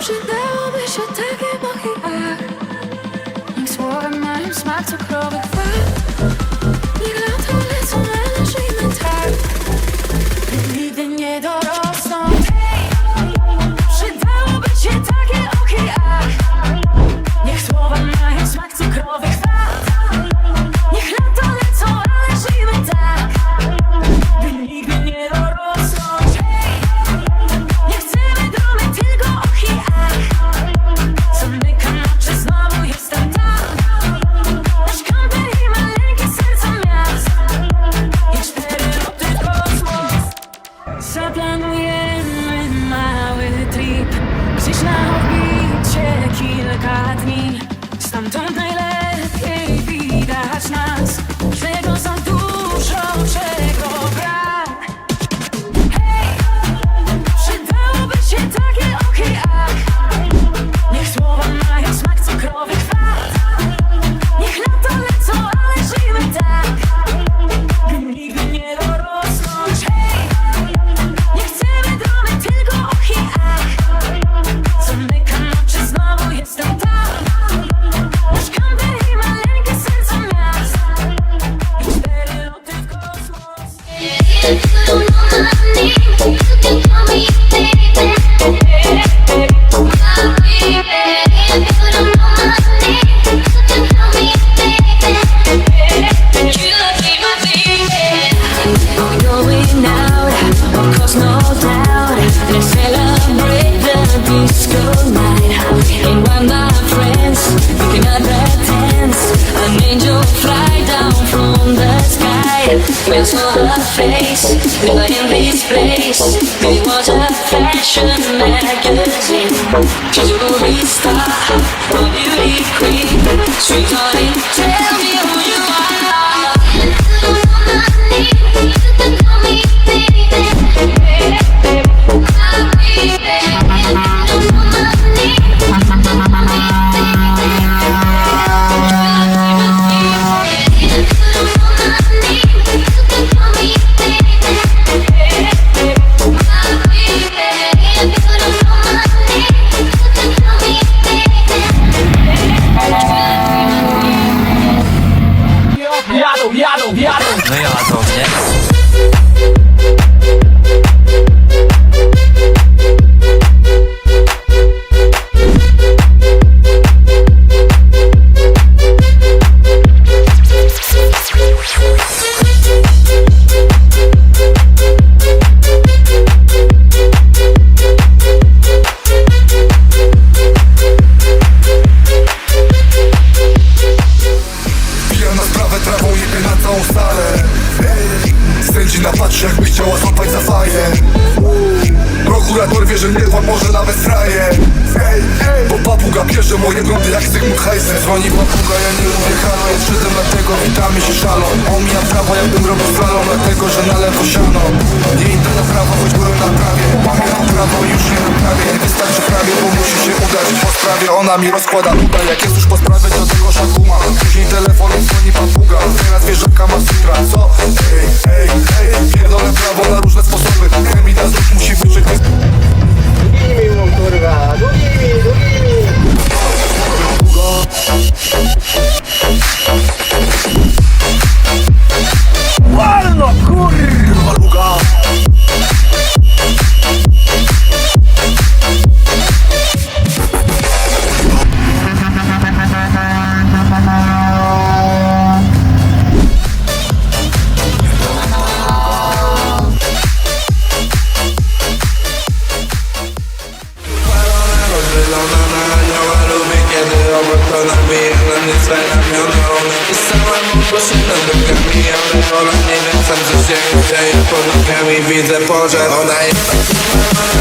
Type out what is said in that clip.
Przydałoby się takie You don't know my name. We her face, never in this place. It was a fashion magazine. She's a movie star, a beauty queen. Sweetheart, tell me złapać za faję Prokurator wie, że mnie wam może nawet fraje. Bo papuga bierze moje brody jak Zygmunt Heise Dzwoni papuga, ja nie lubię halo. Ja przyszedłem dlatego, witamy się szalą. Omijam prawo jakbym robił slalom Dlatego, że na lewo siano. Nie idę na prawo, choć byłem na prawie. Mam prawo już nie naprawię Nie wystarczy prawie, bo musi się udać Po sprawie. Ona mi rozkłada nuda Jak jest już po sprawie, do tego szakuma Później telefonem dzwoni papuga. Teraz zwierzaka ma sutra, co? Ej, ej, ej obok nabijana mnie swe ramioną I samemu poszedłem do kami, ale ona nie wiem sam co się dzieje Pod nogami widzę pożar Ona jest tak